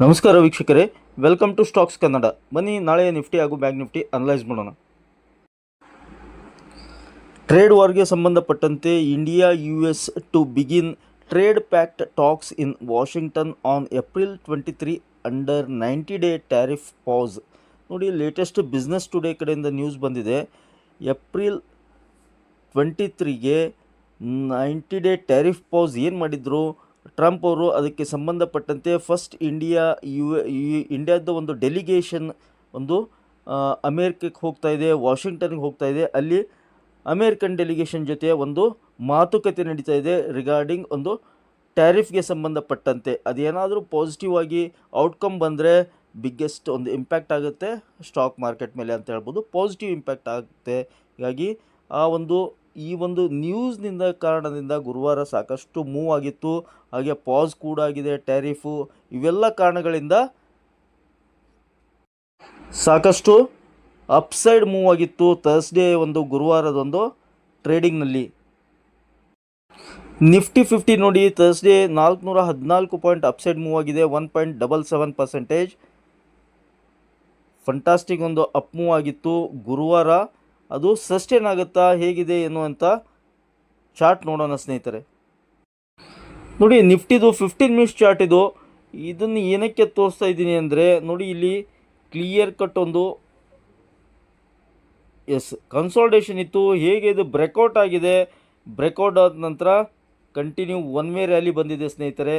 ನಮಸ್ಕಾರ ವೀಕ್ಷಕರೇ welcome to stocks Kannada ಬನ್ನಿ, ನಾಳೆಯ ನಿಫ್ಟಿ ಹಾಗೂ ಬ್ಯಾಂಕ್ ನಿಫ್ಟಿ ಅನಲೈಸ್ ಮಾಡೋಣ. ಟ್ರೇಡ್ ವಾರ್ಗೆ ಸಂಬಂಧಪಟ್ಟಂತೆ India U S to begin trade pact talks in Washington on April twenty three under ninety day tariff pause ನೋಡಿ ಲೇಟೆಸ್ಟ್ ಬಿಸ್ನೆಸ್ ಟುಡೇ ಕಡೆಯಿಂದ ನ್ಯೂಸ್ ಬಂದಿದೆ. April twenty ತ್ರೀಗೆ ನೈಂಟಿ ಡೇ ಟ್ಯಾರಿಫ್ ಪಾಸ್ ಏನು ಮಾಡಿದ್ರು? Trump ಅವರು ಅದಕ್ಕೆ ಸಂಬಂಧಪಟ್ಟಂತೆ ಫಸ್ಟ್ ಇಂಡಿಯಾ, ಯು ಇಂಡಿಯಾದ ಒಂದು ಡೆಲಿಗೇಷನ್ ಒಂದು ಅಮೇರಿಕಕ್ಕೆ ಹೋಗ್ತಾ ಇದೆ, ವಾಷಿಂಗ್ಟನ್ಗೆ ಹೋಗ್ತಾ ಇದೆ. ಅಲ್ಲಿ ಅಮೇರಿಕನ್ ಡೆಲಿಗೇಷನ್ ಜೊತೆ ಒಂದು ಮಾತುಕತೆ ನಡೀತಾ ಇದೆ ರಿಗಾರ್ಡಿಂಗ್ ಒಂದು ಟ್ಯಾರಿಫ್ಗೆ ಸಂಬಂಧಪಟ್ಟಂತೆ. ಅದೇನಾದರೂ ಪಾಸಿಟಿವ್ ಆಗಿ ಔಟ್ಕಮ್ ಬಂದರೆ ಬಿಗ್ಗೆಸ್ಟ್ ಒಂದು ಇಂಪ್ಯಾಕ್ಟ್ ಆಗುತ್ತೆ ಸ್ಟಾಕ್ ಮಾರ್ಕೆಟ್ ಮೇಲೆ ಅಂತ ಹೇಳ್ಬೋದು. ಪಾಸಿಟಿವ್ ಇಂಪ್ಯಾಕ್ಟ್ ಆಗುತ್ತೆ. ಹೀಗಾಗಿ ಆ ಒಂದು ಈ ಒಂದು ನ್ಯೂಸ್ನಿಂದ ಕಾರಣದಿಂದ ಗುರುವಾರ ಸಾಕಷ್ಟು ಮೂವ್ ಆಗಿತ್ತು. ಹಾಗೆ ಪಾಸ್ ಕೂಡ ಆಗಿದೆ ಟ್ಯಾರಿಫು ಇವೆಲ್ಲ ಕಾರಣಗಳಿಂದ ಸಾಕಷ್ಟು ಅಪ್ಸೈಡ್ ಮೂವ್ ಆಗಿತ್ತು ಥರ್ಸ್ಡೇ ಒಂದು ಗುರುವಾರದೊಂದು ಟ್ರೇಡಿಂಗ್ನಲ್ಲಿ ನಿಫ್ಟಿ ಫಿಫ್ಟಿ ನೋಡಿ ಥರ್ಸ್ಡೇ ನಾಲ್ಕುನೂರ ಹದಿನಾಲ್ಕು ಪಾಯಿಂಟ್ ಅಪ್ಸೈಡ್ ಮೂವ್ ಆಗಿದೆ one point double seven percentage fantastic ಒಂದು ಅಪ್ ಮೂವ್ ಆಗಿತ್ತು. ಗುರುವಾರ ಅದು ಸಸ್ಟೇನ್ ಆಗುತ್ತಾ ಹೇಗಿದೆ ಎನ್ನುವಂಥ ಚಾರ್ಟ್ ನೋಡೋಣ ಸ್ನೇಹಿತರೆ. ನೋಡಿ, ನಿಫ್ಟಿದು ಫಿಫ್ಟೀನ್ ಮಿನಿಟ್ಸ್ ಚಾರ್ಟ್ ಇದು. ಇದನ್ನು ಏನಕ್ಕೆ ತೋರಿಸ್ತಾ ಇದ್ದೀನಿ ಅಂದರೆ, ನೋಡಿ ಇಲ್ಲಿ ಕ್ಲಿಯರ್ ಕಟ್ ಒಂದು ಎಸ್ ಕನ್ಸಾಲ್ಟೇಷನ್ ಇತ್ತು. ಹೇಗೆ ಇದು ಬ್ರೇಕೌಟ್ ಆಗಿದೆ? ಬ್ರೇಕೌಟ್ ಆದ ನಂತರ ಕಂಟಿನ್ಯೂ ಒನ್ ವೇ ರ್ಯಾಲಿ ಬಂದಿದೆ ಸ್ನೇಹಿತರೆ.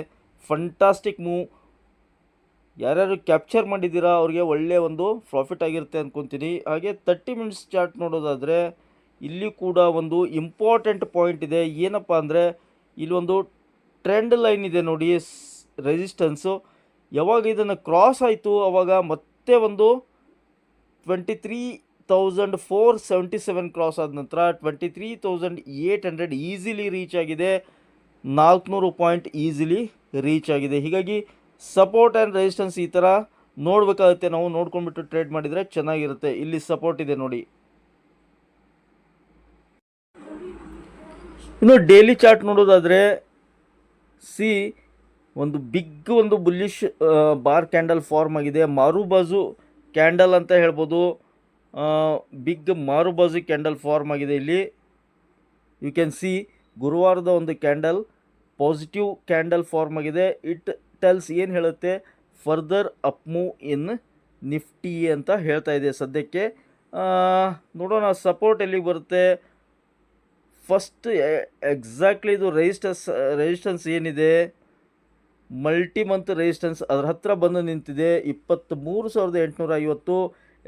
ಫಂಟಾಸ್ಟಿಕ್ ಮೂವ್ ಯಾರ್ಯಾರು ಕ್ಯಾಪ್ಚರ್ ಮಾಡಿದ್ದೀರಾ, ಅವ್ರಿಗೆ ಒಳ್ಳೆಯ ಒಂದು ಪ್ರಾಫಿಟ್ ಆಗಿರುತ್ತೆ ಅಂದ್ಕೊತೀನಿ ಹಾಗೆ ತರ್ಟಿ ಮಿನಿಟ್ಸ್ ಚಾರ್ಟ್ ನೋಡೋದಾದರೆ, ಇಲ್ಲಿ ಕೂಡ ಒಂದು ಇಂಪಾರ್ಟೆಂಟ್ ಪಾಯಿಂಟ್ ಇದೆ. ಏನಪ್ಪ ಅಂದರೆ ಇಲ್ಲೊಂದು ಟ್ರೆಂಡ್ ಲೈನ್ ಇದೆ ನೋಡಿ ರೆಸಿಸ್ಟೆನ್ಸು ಯಾವಾಗ ಇದನ್ನು ಕ್ರಾಸ್ ಆಯಿತು ಆವಾಗ ಮತ್ತೆ ಒಂದು twenty three thousand four seventy seven cross ಆದ ನಂತರ twenty three thousand eight hundred easily reach ಆಗಿದೆ. ನಾಲ್ಕುನೂರು ಪಾಯಿಂಟ್ ಈಸಿಲಿ ರೀಚ್ ಆಗಿದೆ. ಹೀಗಾಗಿ ಸಪೋರ್ಟ್ ಆ್ಯಂಡ್ ರೆಸಿಸ್ಟೆನ್ಸ್ ಈ ಥರ ನೋಡಬೇಕಾಗುತ್ತೆ. ನಾವು ನೋಡ್ಕೊಂಡ್ಬಿಟ್ಟು ಟ್ರೇಡ್ ಮಾಡಿದರೆ ಚೆನ್ನಾಗಿರುತ್ತೆ. ಇಲ್ಲಿ ಸಪೋರ್ಟ್ ಇದೆ ನೋಡಿ. ಇನ್ನು ಡೈಲಿ ಚಾರ್ಟ್ ನೋಡೋದಾದರೆ ಸಿ ಒಂದು ಬಿಗ್ ಒಂದು ಬುಲ್ಲಿಶ್ ಬಾರ್ ಕ್ಯಾಂಡಲ್ ಫಾರ್ಮ್ ಆಗಿದೆ. ಮಾರುಬಾಜು ಕ್ಯಾಂಡಲ್ ಅಂತ ಹೇಳ್ಬೋದು. ಬಿಗ್ ಮಾರುಬಾಜು ಕ್ಯಾಂಡಲ್ ಫಾರ್ಮ್ ಆಗಿದೆ ಇಲ್ಲಿ. ಯು ಕ್ಯಾನ್ ಸಿ ಗುರುವಾರದ ಒಂದು ಕ್ಯಾಂಡಲ್ ಪಾಸಿಟಿವ್ ಕ್ಯಾಂಡಲ್ ಫಾರ್ಮ್ ಆಗಿದೆ. ಇಟ್ ಟೆಲ್ಸ್ ಏನು ಹೇಳುತ್ತೆ? Further up move in Nifty ಅಂತ ಹೇಳ್ತಾ ಇದೆ ಸದ್ಯಕ್ಕೆ. ನೋಡೋಣ ಸಪೋರ್ಟ್ ಎಲ್ಲಿಗೆ ಬರುತ್ತೆ? ಫಸ್ಟ್ ಎಕ್ಸಾಕ್ಟ್ಲಿ ಇದು ರೆಜಿಸ್ಟನ್ಸ್ ರೆಜಿಸ್ಟೆನ್ಸ್ ಏನಿದೆ? ಮಲ್ಟಿ ಮಂತ್ ರೆಜಿಸ್ಟೆನ್ಸ್ ಅದರ ಹತ್ರ ಬಂದು ನಿಂತಿದೆ. ಇಪ್ಪತ್ತ್ಮೂರು ಸಾವಿರದ ಎಂಟುನೂರ ಐವತ್ತು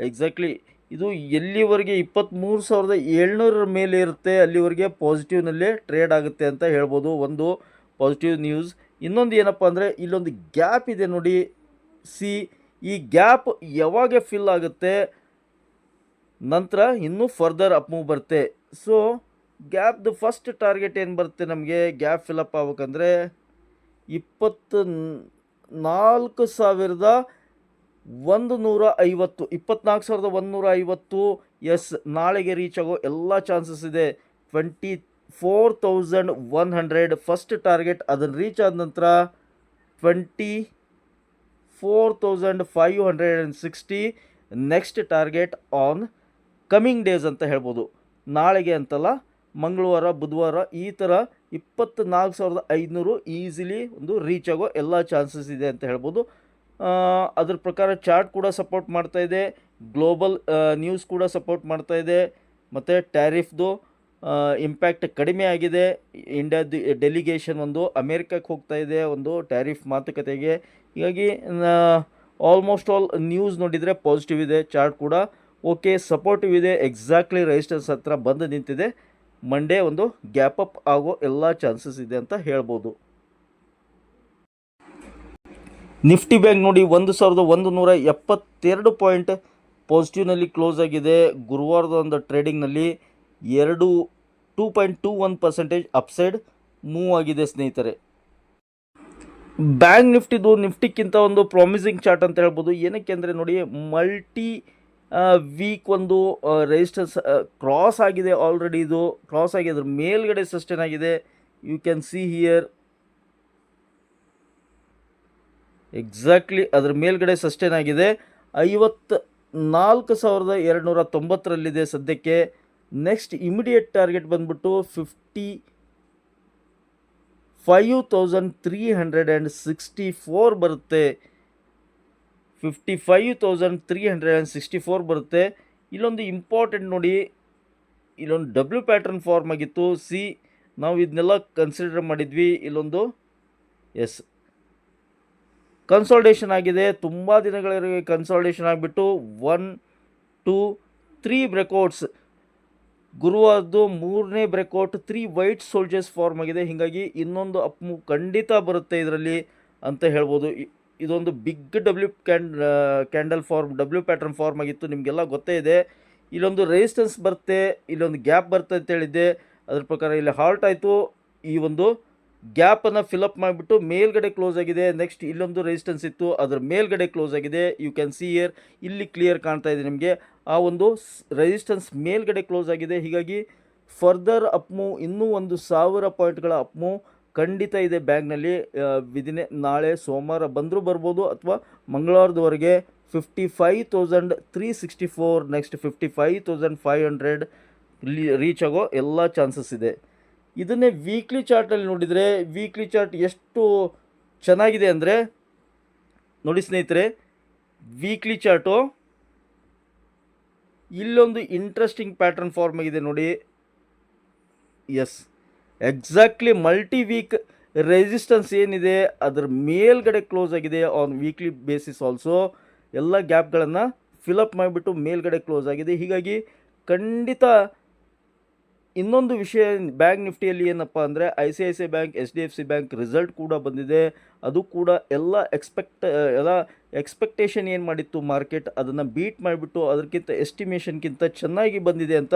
ಎಕ್ಸಾಕ್ಟ್ಲಿ ಇದು ಎಲ್ಲಿವರೆಗೆ ಇಪ್ಪತ್ತ್ಮೂರು ಸಾವಿರದ ಏಳ್ನೂರರ ಮೇಲೆ ಇರುತ್ತೆ? ಅಲ್ಲಿವರೆಗೆ ಪಾಸಿಟಿವ್ನಲ್ಲೇ ಟ್ರೇಡ್ ಆಗುತ್ತೆ ಅಂತ ಹೇಳ್ಬೋದು. ಒಂದು ಪಾಸಿಟಿವ್ ನ್ಯೂಸ್ ಇನ್ನೊಂದು ಏನಪ್ಪ ಅಂದರೆ, ಇಲ್ಲೊಂದು ಗ್ಯಾಪ್ ಇದೆ ನೋಡಿ. ಸಿ ಈ ಗ್ಯಾಪ್ ಯಾವಾಗ ಫಿಲ್ ಆಗುತ್ತೆ, ನಂತರ ಇನ್ನೂ ಫರ್ದರ್ ಅಪ್ ಮೂವ್ ಬರುತ್ತೆ. ಸೊ ಗ್ಯಾಪ್ದು ಫಸ್ಟ್ ಟಾರ್ಗೆಟ್ ಏನು ಬರುತ್ತೆ ನಮಗೆ? ಗ್ಯಾಪ್ ಫಿಲಪ್ ಆಗ್ಬೇಕಂದ್ರೆ ಇಪ್ಪತ್ತು ನಾಲ್ಕು ಸಾವಿರದ ಒಂದು ನೂರ ಐವತ್ತು, ಇಪ್ಪತ್ನಾಲ್ಕು ಸಾವಿರದ ಒಂದು ನೂರ ಐವತ್ತು ಎಸ್ ನಾಳೆಗೆ ರೀಚ್ ಆಗೋ ಎಲ್ಲ ಚಾನ್ಸಸ್ ಇದೆ. Twenty four thousand one hundred first target ಅದನ್ನು ರೀಚ್ ಆದ ನಂತರ twenty four thousand five hundred and sixty next target on coming days ಅಂತ ಹೇಳ್ಬೋದು. ನಾಳೆಗೆ ಅಂತಲ್ಲ, ಮಂಗಳವಾರ, ಬುಧವಾರ ಈ ಥರ ಇಪ್ಪತ್ತ್ನಾಲ್ಕು ಸಾವಿರದ ಐದುನೂರು ಈಸಿಲಿ ಒಂದು ರೀಚ್ ಆಗೋ ಎಲ್ಲ ಚಾನ್ಸಸ್ ಇದೆ ಅಂತ ಹೇಳ್ಬೋದು. ಅದ್ರ ಪ್ರಕಾರ ಚಾರ್ಟ್ ಕೂಡ ಸಪೋರ್ಟ್ ಮಾಡ್ತಾ ಗ್ಲೋಬಲ್ ನ್ಯೂಸ್ ಕೂಡ ಸಪೋರ್ಟ್ ಮಾಡ್ತಾಯಿದೆ ಮತ್ತು ಟ್ಯಾರಿಫ್ದು ಇಂಪ್ಯಾಕ್ಟ್ ಕಡಿಮೆ ಆಗಿದೆ. ಇಂಡಿಯಾದ ಡೆಲಿಗೇಷನ್ ಒಂದು ಅಮೇರಿಕಕ್ಕೆ ಹೋಗ್ತಾ ಇದೆ, ಒಂದು ಟ್ಯಾರಿಫ್ ಮಾತುಕತೆಗೆ. ಹೀಗಾಗಿ ಆಲ್ಮೋಸ್ಟ್ ಆಲ್ ನ್ಯೂಸ್ ನೋಡಿದರೆ ಪಾಸಿಟಿವ್ ಇದೆ ಚಾರ್ಟ್ ಕೂಡ ಓಕೆ ಸಪೋರ್ಟಿವ್ ಇದೆ. ಎಕ್ಸಾಕ್ಟ್ಲಿ ರೆಜಿಸ್ಟರ್ಸ್ ಹತ್ರ ಬಂದು ನಿಂತಿದೆ. ಮಂಡೇ ಒಂದು ಗ್ಯಾಪ್ ಅಪ್ ಆಗೋ ಎಲ್ಲ ಚಾನ್ಸಸ್ ಇದೆ ಅಂತ ಹೇಳ್ಬೋದು. ನಿಫ್ಟಿ ಬ್ಯಾಂಕ್ ನೋಡಿ ಒಂದು ಸಾವಿರದ ಒಂದು ನೂರ ಎಪ್ಪತ್ತೆರಡು ಪಾಯಿಂಟ್ ಪಾಸಿಟಿವ್ನಲ್ಲಿ ಕ್ಲೋಸ್ ಆಗಿದೆ. ಗುರುವಾರದ ಒಂದು ಟ್ರೇಡಿಂಗ್ನಲ್ಲಿ ಎರಡು two point two one percentage upside move ಆಗಿದೆ, ಸ್ನೇಹಿತರೆ. ಬ್ಯಾಂಕ್ ನಿಫ್ಟಿದು ನಿಫ್ಟಿಕ್ಕಿಂತ ಒಂದು ಪ್ರಾಮಿಸಿಂಗ್ ಚಾರ್ಟ್ ಅಂತ ಹೇಳ್ಬೋದು. ಏನಕ್ಕೆ ಅಂದರೆ ನೋಡಿ ಮಲ್ಟಿ ವೀಕ್ ಒಂದು ರೆಜಿಸ್ಟರ್ಸ್ ಕ್ರಾಸ್ ಆಗಿದೆ ಆಲ್ರೆಡಿ ಇದು. ಕ್ರಾಸ್ ಆಗಿದೆ ಅದ್ರ ಮೇಲ್ಗಡೆ ಸಸ್ಟೇನ್ ಆಗಿದೆ. You can see here exactly ಅದ್ರ ಮೇಲ್ಗಡೆ ಸಸ್ಟೇನ್ ಆಗಿದೆ. ಐವತ್ತು ನಾಲ್ಕು ಸಾವಿರದ ಎರಡುನೂರ ತೊಂಬತ್ತರಲ್ಲಿದೆ ಸದ್ಯಕ್ಕೆ. ನೆಕ್ಸ್ಟ್ ಇಮಿಡಿಯೇಟ್ ಟಾರ್ಗೆಟ್ ಬಂದ್ಬಿಟ್ಟು fifty five thousand three hundred and sixty four ಬರುತ್ತೆ. Fifty five thousand three hundred and sixty four ಬರುತ್ತೆ. ಇಲ್ಲೊಂದು ಇಂಪಾರ್ಟೆಂಟ್ ನೋಡಿ, ಇಲ್ಲೊಂದು ಡಬ್ಲ್ಯೂ ಪ್ಯಾಟ್ರನ್ ಫಾರ್ಮ್ ಆಗಿತ್ತು. ಸಿ ನಾವು ಇದನ್ನೆಲ್ಲ ಕನ್ಸಿಡರ್ ಮಾಡಿದ್ವಿ. ಇಲ್ಲೊಂದು ಎಸ್ ಕನ್ಸಾಲ್ಟೇಷನ್ ಆಗಿದೆ. ತುಂಬ ದಿನಗಳಿಗೆ ಕನ್ಸಾಲ್ಟೇಷನ್ ಆಗಿಬಿಟ್ಟು ಒನ್ ಟೂ ತ್ರೀ ಬ್ರೇಕೌಟ್ಸ್ ಗುರುವಾರದ್ದು ಮೂರನೇ breakout three white soldiers form ಆಗಿದೆ. ಹೀಗಾಗಿ ಇನ್ನೊಂದು ಅಪ್ ಮೂವ್ ಖಂಡಿತ ಬರುತ್ತೆ ಇದರಲ್ಲಿ ಅಂತ ಹೇಳ್ಬೋದು. ಇದೊಂದು big W cand candle form W pattern form ಆಗಿತ್ತು. ನಿಮಗೆಲ್ಲ ಗೊತ್ತೇ ಇದೆ. ಇಲ್ಲೊಂದು ರೆಸಿಸ್ಟೆನ್ಸ್ ಬರುತ್ತೆ, ಇಲ್ಲೊಂದು ಗ್ಯಾಪ್ ಬರುತ್ತೆ ಅಂತ ಹೇಳಿದ್ದೆ. ಅದ್ರ ಪ್ರಕಾರ ಇಲ್ಲಿ ಹಾಲ್ಟ್ ಆಯಿತು. ಈ ಒಂದು ಗ್ಯಾಪನ್ನು ಫಿಲಪ್ ಮಾಡಿಬಿಟ್ಟು ಮೇಲ್ಗಡೆ ಕ್ಲೋಸ್ ಆಗಿದೆ. ನೆಕ್ಸ್ಟ್ ಇಲ್ಲೊಂದು ರೆಸಿಸ್ಟೆನ್ಸ್ ಇತ್ತು. ಅದ್ರ ಮೇಲ್ಗಡೆ ಕ್ಲೋಸ್ ಆಗಿದೆ. ಯು ಕ್ಯಾನ್ ಸಿ ಇಯರ್ ಇಲ್ಲಿ ಕ್ಲಿಯರ್ ಕಾಣ್ತಾ ಇದೆ ನಿಮಗೆ. ಆ ಒಂದು ರೆಸಿಸ್ಟೆನ್ಸ್ ಮೇಲ್ಗಡೆ ಕ್ಲೋಸ್ ಆಗಿದೆ. ಹೀಗಾಗಿ ಫರ್ದರ್ ಅಪ್ ಮೂವ್ ಇನ್ನೂ ಒಂದು ಸಾವಿರ ಪಾಯಿಂಟ್ಗಳ ಅಪ್ ಮೂವ್ ಖಂಡಿತ ಇದೆ ಬ್ಯಾಂಕ್ನಲ್ಲಿ ವಿದಿನ್, ನಾಳೆ ಸೋಮವಾರ ಬಂದರೂ ಬರ್ಬೋದು ಅಥವಾ ಮಂಗಳವಾರದವರೆಗೆ fifty five thousand three sixty four next fifty five thousand five hundred reach ಆಗೋ ಎಲ್ಲ ಚಾನ್ಸಸ್ ಇದೆ. ಇದನ್ನೇ ವೀಕ್ಲಿ ಚಾರ್ಟಲ್ಲಿ ನೋಡಿದರೆ ವೀಕ್ಲಿ ಚಾರ್ಟ್ ಎಷ್ಟು ಚೆನ್ನಾಗಿದೆ ಅಂದರೆ, ನೋಡಿ ಸ್ನೇಹಿತರೆ ವೀಕ್ಲಿ ಚಾರ್ಟು ಇಲ್ಲೊಂದು ಇಂಟ್ರೆಸ್ಟಿಂಗ್ ಪ್ಯಾಟ್ರನ್ ಫಾರ್ಮ್ ಆಗಿದೆ ನೋಡಿ. Yes exactly multi week resistance ಏನಿದೆ, ಅದರ ಮೇಲ್ಗಡೆ ಕ್ಲೋಸ್ ಆಗಿದೆ ಆನ್ ವೀಕ್ಲಿ ಬೇಸಿಸ್ ಆಲ್ಸೋ ಎಲ್ಲ ಗ್ಯಾಪ್ಗಳನ್ನು ಫಿಲಪ್ ಮಾಡಿಬಿಟ್ಟು ಮೇಲ್ಗಡೆ ಕ್ಲೋಸ್ ಆಗಿದೆ. ಹೀಗಾಗಿ ಖಂಡಿತ ಇನ್ನೊಂದು ವಿಷಯ, ಬ್ಯಾಂಕ್ ನಿಫ್ಟಿಯಲ್ಲಿ ಏನಪ್ಪ ಅಂದರೆ I C I C bank, H D F C bank result ಕೂಡ ಬಂದಿದೆ. ಅದು ಕೂಡ ಎಲ್ಲ ಎಕ್ಸ್ಪೆಕ್ಟ್ ಎಲ್ಲ ಎಕ್ಸ್ಪೆಕ್ಟೇಷನ್ ಏನು ಮಾಡಿತ್ತು ಮಾರ್ಕೆಟ್ ಅದನ್ನು ಬೀಟ್ ಮಾಡಿಬಿಟ್ಟು ಅದಕ್ಕಿಂತ ಎಸ್ಟಿಮೇಷನ್ಗಿಂತ ಚೆನ್ನಾಗಿ ಬಂದಿದೆ ಅಂತ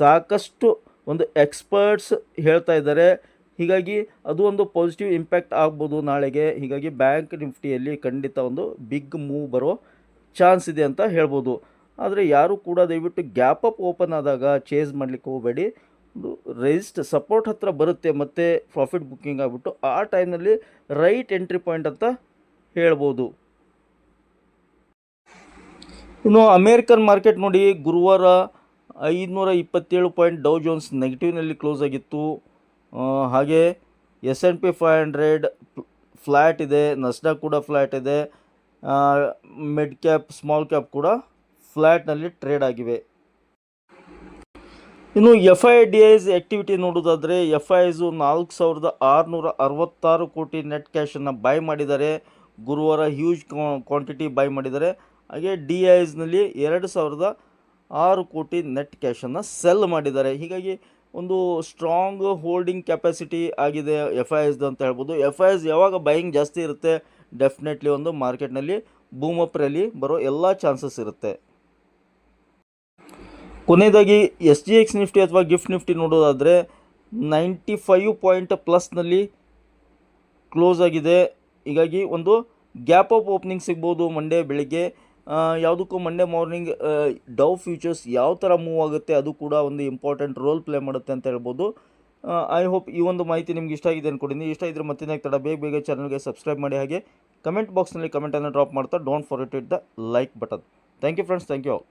ಸಾಕಷ್ಟು ಒಂದು ಎಕ್ಸ್ಪರ್ಟ್ಸ್ ಹೇಳ್ತಾ ಇದ್ದಾರೆ. ಹೀಗಾಗಿ ಅದು ಒಂದು ಪಾಸಿಟಿವ್ ಇಂಪ್ಯಾಕ್ಟ್ ಆಗ್ಬೋದು ನಾಳೆಗೆ. ಹೀಗಾಗಿ ಬ್ಯಾಂಕ್ ನಿಫ್ಟಿಯಲ್ಲಿ ಖಂಡಿತ ಒಂದು ಬಿಗ್ ಮೂವ್ ಬರೋ ಚಾನ್ಸ್ ಇದೆ ಅಂತ ಹೇಳ್ಬೋದು. ಆದರೆ ಯಾರು ಕೂಡ ದಯವಿಟ್ಟು ಗ್ಯಾಪ್ ಅಪ್ ಓಪನ್ ಆದಾಗ ಚೇಸ್ ಮಾಡಲಿಕ್ಕೆ ಹೋಗಬೇಡಿ. ರೆಜಿಸ್ಟ್ ಸಪೋರ್ಟ್ ಹತ್ರ ಬರುತ್ತೆ ಮತ್ತು ಪ್ರಾಫಿಟ್ ಬುಕ್ಕಿಂಗ್ ಆಗಿಬಿಟ್ಟು ಆ ಟೈಮ್ನಲ್ಲಿ ರೈಟ್ ಎಂಟ್ರಿ ಪಾಯಿಂಟ್ ಅಂತ ಹೇಳ್ಬೋದು. ಇನ್ನು ಅಮೇರಿಕನ್ ಮಾರ್ಕೆಟ್ ನೋಡಿ, ಗುರುವಾರ ಐದುನೂರ ಇಪ್ಪತ್ತೇಳು ಪಾಯಿಂಟ್ ಡೌ ಜೋನ್ಸ್ ನೆಗೆಟಿವ್ನಲ್ಲಿ ಕ್ಲೋಸ್ ಆಗಿತ್ತು. ಹಾಗೆ S N P five hundred flat ಇದೆ ನಸ್ಡಾ ಕೂಡ ಫ್ಲ್ಯಾಟ್ ಇದೆ. ಮಿಡ್ ಕ್ಯಾಪ್ ಸ್ಮಾಲ್ ಕ್ಯಾಪ್ ಕೂಡ ಫ್ಲ್ಯಾಟ್ನಲ್ಲಿ ಟ್ರೇಡ್ ಆಗಿವೆ. ಇನ್ನು F I D Is activity ನೋಡೋದಾದರೆ ಎಫ್ ಐಸು ನಾಲ್ಕು ಸಾವಿರದ ಆರುನೂರ ಅರವತ್ತಾರು ಕೋಟಿ ನೆಟ್ ಕ್ಯಾಶನ್ನು ಬೈ ಮಾಡಿದ್ದಾರೆ. ಗುರುವಾರ ಹ್ಯೂಜ್ ಕ್ವಾಂಟಿಟಿ ಬೈ ಮಾಡಿದ್ದಾರೆ. ಹಾಗೆ ಡಿ ಐಸ್ನಲ್ಲಿ ಎರಡು ಸಾವಿರದ ಆರು ಕೋಟಿ ನೆಟ್ ಕ್ಯಾಶನ್ನು ಸೆಲ್ ಮಾಡಿದ್ದಾರೆ. ಹೀಗಾಗಿ ಒಂದು ಸ್ಟ್ರಾಂಗ್ ಹೋಲ್ಡಿಂಗ್ ಕೆಪಾಸಿಟಿ ಆಗಿದೆ ಎಫ್ ಐ ಎಸ್ದು ಅಂತ ಹೇಳ್ಬೋದು. ಎಫ್ ಐ ಎಸ್ ಯಾವಾಗ ಬೈಯಿಂಗ್ ಜಾಸ್ತಿ ಇರುತ್ತೆ? ಡೆಫಿನೆಟ್ಲಿ ಒಂದು ಮಾರ್ಕೆಟ್ನಲ್ಲಿ ಬೂಮ್ ಅಪ್ ರ್ಯಾಲಿ ಬರೋ ಎಲ್ಲ ಚಾನ್ಸಸ್ ಇರುತ್ತೆ. ಕೊನೆಯದಾಗಿ ಎಸ್ ಜಿ ಎಕ್ಸ್ ನಿಫ್ಟಿ ಅಥವಾ ಗಿಫ್ಟ್ ನಿಫ್ಟಿ ನೋಡೋದಾದರೆ ನೈಂಟಿ ಫೈವ್ ಪಾಯಿಂಟ್ ಪ್ಲಸ್ನಲ್ಲಿ ಕ್ಲೋಸ್ ಆಗಿದೆ. ಹೀಗಾಗಿ ಒಂದು ಗ್ಯಾಪ್ ಆಫ್ ಓಪನಿಂಗ್ ಸಿಗ್ಬೋದು ಮಂಡೇ ಬೆಳಿಗ್ಗೆ. ಯಾವುದಕ್ಕೂ ಮಂಡೇ ಮಾರ್ನಿಂಗ್ ಡೌ ಫ್ಯೂಚರ್ಸ್ ಯಾವ ಥರ ಮೂವ್ ಆಗುತ್ತೆ ಅದು ಕೂಡ ಒಂದು ಇಂಪಾರ್ಟೆಂಟ್ ರೋಲ್ ಪ್ಲೇ ಮಾಡುತ್ತೆ ಅಂತ ಹೇಳ್ಬೋದು. ಐ ಹೋಪ್ ಈ ಒಂದು ಮಾಹಿತಿ ನಿಮ್ಗೆ ಇಷ್ಟ ಆಗಿದೆ ಅಂದ್ಕೊಂಡಿದ್ದೀನಿ ಇಷ್ಟ ಇದ್ದರೆ ಮತ್ತೆ ತಡ ಬೇಗ ಬೇಗ ಚಾನಲ್ಗೆ ಸಬ್ಸ್ಕ್ರೈಬ್ ಮಾಡಿ ಹಾಗೆ ಕಮೆಂಟ್ ಬಾಕ್ಸ್ನಲ್ಲಿ ಕಮೆಂಟನ್ನು ಡ್ರಾಪ್ ಮಾಡ್ತಾ don't forget it the like button. Thank you friends, thank you all.